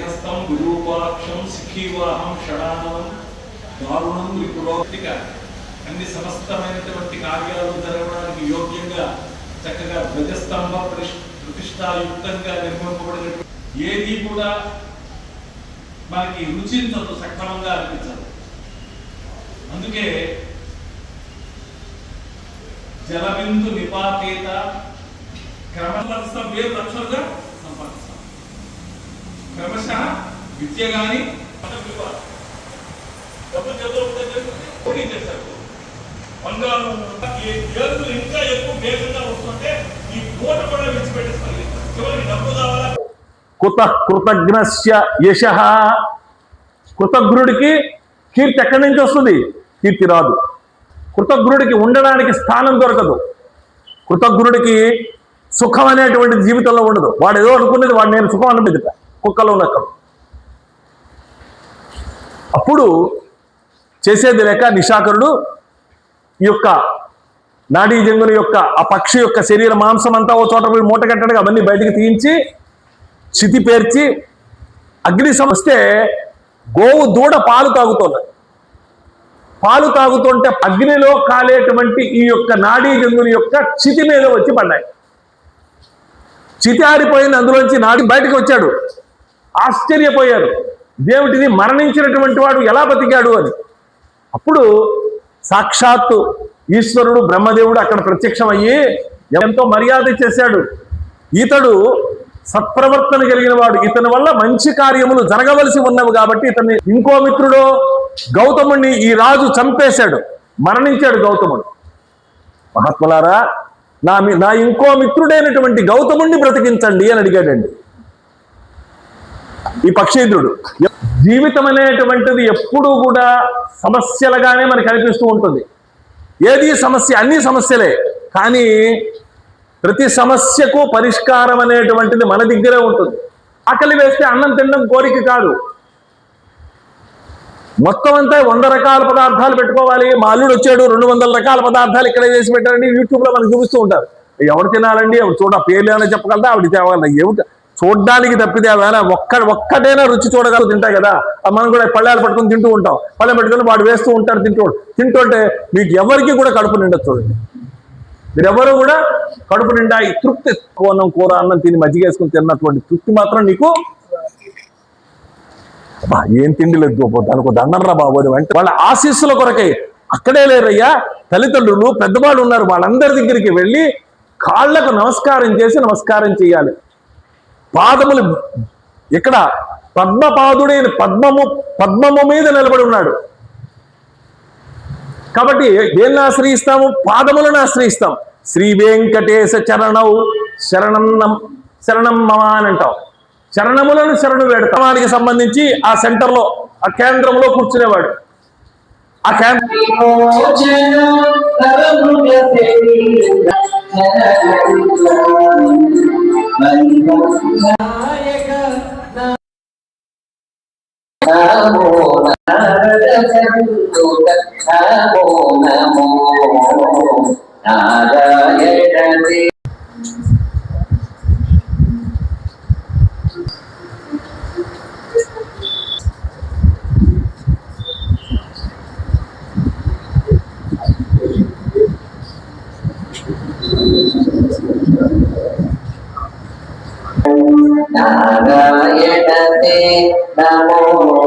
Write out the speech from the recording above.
హస్తం గురూపాక్షం సిఖీవాహం అన్ని సమస్తమైనటువంటి కార్యాలు జరగడానికి యోగ్యంగా చక్కగా ధ్వజస్తంభ ప్రతిష్టాయుక్తంగా నిర్మింపబడినటువంటి ఏది కూడా మనకి రుచించదు సక్రమంగా అనిపించదు. అందుకే జలబిందు నిపాతేత క్రమపరుస్తాం వేరు లక్షలుగా సంపాదిస్తాం. క్రమశ విద్య కానీ చేశారు ఈ ఇంకా ఎక్కువ వేగంగా వస్తుంటే ఈ కూడా విడిచిపెట్టేస్తారు. చివరికి డబ్బు కావాలా? కృత కృతజ్ఞస్య యశ. కృతజ్ఞుడికి కీర్తి ఎక్కడి నుంచి వస్తుంది? కీర్తి రాదు. కృతజ్ఞుడికి ఉండడానికి స్థానం దొరకదు. కృతజ్ఞుడికి సుఖం అనేటువంటి జీవితంలో ఉండదు. వాడు ఏదో అనుకునేది వాడు నేను సుఖం అనిపించట కుక్కలో నక్కలు అప్పుడు చేసేది లేక నిశాకరుడు ఈ యొక్క నాడీ జంగుని యొక్క ఆ పక్షి యొక్క శరీర మాంసం అంతా ఓ చోట పోయి మూట కట్టడానికి అవన్నీ బయటికి తీయించి చితి పేర్చి అగ్ని సమస్తే గోవు దూడ పాలు తాగుతోంది. పాలు తాగుతుంటే అగ్నిలో కాలేటువంటి ఈ యొక్క నాడీ జంగుని యొక్క చితి మీద వచ్చి పడ్డాయి. చితి ఆరిపోయింది అందులోంచి నాడి బయటకు వచ్చాడు. ఆశ్చర్యపోయారు దేవుడిని మరణించినటువంటి వాడు ఎలా బతికాడు అని. అప్పుడు సాక్షాత్తు ఈశ్వరుడు బ్రహ్మదేవుడు అక్కడ ప్రత్యక్షమయ్యి ఎంతో మర్యాద చేశాడు. ఇతడు సత్ప్రవర్తన కలిగిన వాడు. ఇతని వల్ల మంచి కార్యములు జరగవలసి ఉన్నవి కాబట్టి ఇతన్ని ఇంకో మిత్రుడు గౌతముడిని ఈ రాజు చంపేశాడు. మరణించాడు గౌతముడు. మహాత్ములారా నా మీ- నా ఇంకో మిత్రుడైనటువంటి గౌతముడిని బ్రతికించండి అని అడిగాడండి. ఈ పక్షీంద్రుడు జీవితం అనేటువంటిది ఎప్పుడూ కూడా సమస్యలుగానే మనకు కనిపిస్తూ ఉంటుంది. ఏది సమస్య అన్ని సమస్యలే. కానీ ప్రతి సమస్యకు పరిష్కారం అనేటువంటిది మన దగ్గరే ఉంటుంది. ఆకలి వేస్తే అన్నం తినడం కోరిక కాదు. మొత్తం అంతా వంద రకాల పదార్థాలు పెట్టుకోవాలి. మా అల్లుడు వచ్చాడు రెండు వందల రకాల పదార్థాలు ఇక్కడ చేసి పెట్టారండి యూట్యూబ్లో మనకు చూపిస్తూ ఉంటారు. ఎవరు తినాలండి? ఎవరు చూడ పేర్లు ఏమైనా చెప్పగలదా? ఆవిడ తేవగలదా ఏమిటి? చూడ్డానికి తప్పితే ఏమైనా ఒక్క ఒక్కటైనా రుచి చూడగలరు తింటాయి కదా. ఆ మనం కూడా పళ్ళాలు పట్టుకొని తింటూ ఉంటాం. పళ్ళెం పెట్టుకుని వాడు వేస్తూ ఉంటారు తింటూ తింటుంటే మీకు ఎవరికి కూడా కడుపు నిండదు చూడండి. మీరెవరు కూడా కడుపు నిండా ఈ తృప్తి అన్నం కూర అన్నం తిని మజ్జిగేసుకుని తిన్నటువంటి తృప్తి మాత్రం నీకు బా ఏం తిండి లేదు దానికి దండరా బాబోని అంటే వాళ్ళ ఆశీస్సుల కొరకే అక్కడే లేరయ్యా. తల్లిదండ్రులు పెద్దవాళ్ళు ఉన్నారు వాళ్ళందరి దగ్గరికి వెళ్ళి కాళ్ళకు నమస్కారం చేసి నమస్కారం చేయాలి. పాదములు ఇక్కడ పద్మపాదుడైన పద్మము పద్మము మీద నిలబడి ఉన్నాడు. కాబట్టి దేన్ని ఆశ్రయిస్తాము? పాదములను ఆశ్రయిస్తాం. శ్రీ వెంకటేశ చరణౌ శరణం శరణం మమా అని అంటాం. శరణములను శరణు వేడుకమానికి సంబంధించి ఆ సెంటర్లో ఆ కేంద్రంలో కూర్చునేవాడు. ఆ కేంద్ర విమోచన नारायणते नमो